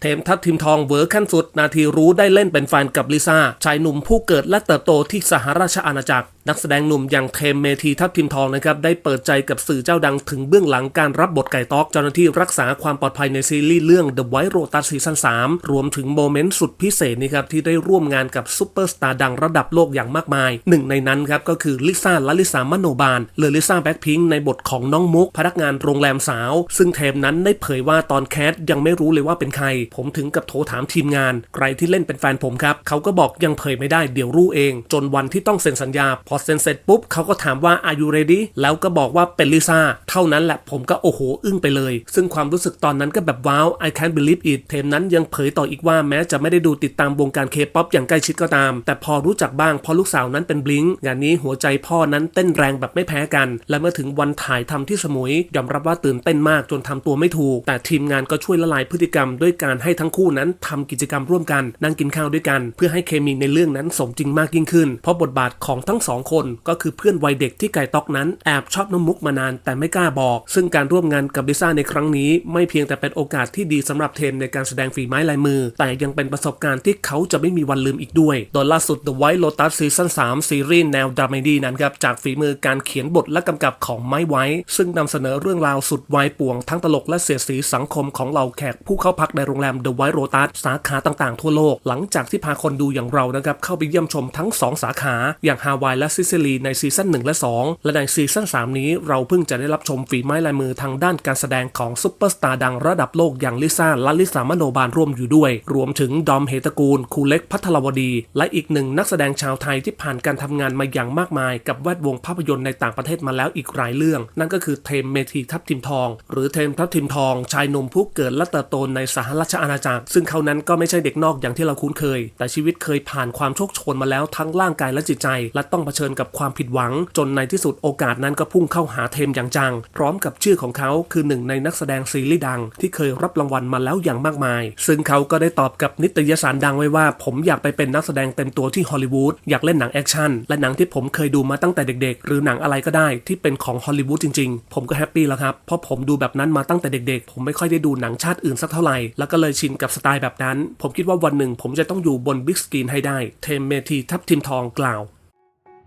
เทมทัพทีมทองเวอร์ขั้นสุด นาทีรู้ได้เล่นเป็นแฟนกับลิซ่า ชายหนุ่มผู้เกิดและเติบโตที่สหราชอาณาจักรนักแสดงหนุ่มอย่างเทมเมทีทัพทีมทองนะครับได้เปิดใจกับสื่อเจ้าดังถึงเบื้องหลังการรับบทไก่ตอกเจ้าหน้าที่รักษาความปลอดภัยในซีรีส์เรื่อง The White Lotus ซีซั่น3รวมถึงโมเมนต์สุดพิเศษนี่ครับที่ได้ร่วมงานกับซุปเปอร์สตาร์ดังระดับโลกอย่างมากมาย หนึ่งในนั้นครับก็คือลิซ่าและลิซามโนบาลหรือลิซ่าแบ็คพิงในบทของน้องมุก พนักงานโรงแรมสาว ซึ่งเทมนั้นได้เผยว่าตอนแคสยังไม่รู้เลยว่าเป็นใคร ผมถึงกับโทรถามทีมงาน ใครที่เล่นเป็นแฟนผมครับเขาก็บอกยังเผยไม่ได้เดี๋ยวรู้เอง จนวันที่ต้องเซ็นสัญญาพอเซ็นเสร็จปุ๊บเขาก็ถามว่า are you ready แล้วก็บอกว่าเป็นลิซ่าเท่านั้นแหละผมก็โอ้โห อึ้งไปเลย ซึ่งความรู้สึกตอนนั้นก็แบบว้าว I can't believe it เทมนั้นยังเผยต่ออีกว่าแม้จะไม่ได้ดูติดตามวงการเคป๊อปอย่างใกล้ชิดก็ตาม แต่พอรู้จักบ้างเพราะลูกสาวนั้นเป็นบลิงงานนี้หัวใจพ่อนั้นเต้นแรงแบบไม่แพ้กัน และเมื่อถึงวันถ่ายทำที่สมุย ยอมรับว่าตื่นเต้นมากจนทำตัวไม่ถูก แต่ทีมงานก็ช่วยละลายพฤติกรรม ด้วยการให้ทั้งคู่นั้นทำกิจกรรมร่วมกัน นั่งกินข้าวด้วยกัน เพื่อให้เคมีในเรื่องนั้นสมจริงมากยิ่งขึ้น เพราะบทบาทของทั้งสองคนก็คือเพื่อนวัยเด็กที่ไก่ตอกนั้นแอบชอบน้องมุกมานานแต่ไม่กล้าบอก ซึ่งการร่วมงานกับลิซ่าในครั้งนี้ไม่เพียงแต่เป็นโอกาสที่ดีสำหรับเทมในการแสดงฝีไม้ลายมือ แต่ยังเป็นประสบการณ์ที่เขาจะไม่มีวันลืมอีกด้วย โดยล่าสุด The White Lotus ซีซั่น3ซีรีส์แนวดราม่าดีนั้นครับจากฝีมือการเขียนบทและกำกับของไม้ไว้ ซึ่งนำเสนอเรื่องราวสุดวายป่วงทั้งตลกและเสียดสีสังคมของเหล่าแขกผู้เข้าพักในโรงแรม The White Lotus สาขาต่างๆ ทั่วโลก หลังจากที่พาคนดูอย่างเรานะครับเข้าไปเยี่ยมชมทั้ง 2 สาขา อย่างฮาวายและซิซิลีในซีซั่น1และ 2 และในซีซั่น3 นี้เราเพิ่งจะได้รับชมฝีไม้ลายมือทางด้านการแสดงของซุปเปอร์สตาร์ดังระดับโลกอย่างลิซ่าและลิซามโนบาลร่วมอยู่ด้วย รวมถึงดอมเฮตะกูลคูเล็กพัทรวดี และอีกหนึ่งนักแสดงชาวไทยที่ผ่านการทำงานมาอย่างมากมาย กับแวดวงภาพยนตร์ในต่างประเทศมาแล้วอีกหลายเรื่อง นั่นก็คือเทมเมทีทัพทิมทอง หรือเทมทัพทิมทอง ชายหนุ่มผู้เกิดและเติบโตในสหราชอาณาจักร ซึ่งเขานั้นก็ไม่ใช่เด็กนอกอย่างที่เราคุ้นเคย แต่ชีวิตเคยผ่านความโชคชนมาแล้วทั้งร่างกายและจิตใจ และต้องเผชิญกับความผิดหวัง จนในที่สุดโอกาสนั้นก็พุ่งเข้าหาเทมอย่างจัง พร้อมกับชื่อของเขาคือหนึ่งในนักแสดงซีรีส์ดัง ที่เคยรับรางวัลมาแล้วอย่างมากมาย ซึ่งเขาก็ได้ตอบกับนิตยสารดังไว้ว่า ผมอยากไปเป็นนักแสดงเต็มตัวที่ฮอลลีวูดอยากเล่นหนังแอคชั่นและหนังที่ผมเคยดูมาตั้งแต่เด็กๆ หรือหนังอะไรก็ได้ที่เป็นของฮอลลีวูดจริงๆ ผมก็แฮปปี้แล้วครับเพราะผมดูแบบนั้นมาตั้งแต่เด็กๆ ผมไม่ค่อยได้ดูหนังชาติอื่นสักเท่าไหร่แล้วก็เลยชินกับสไตล์แบบนั้น ผมคิดว่าวันหนึ่งผมจะต้องอยู่บนบิ๊กสกรีนให้ได้เทมเมทีทับทิมทองกล่าว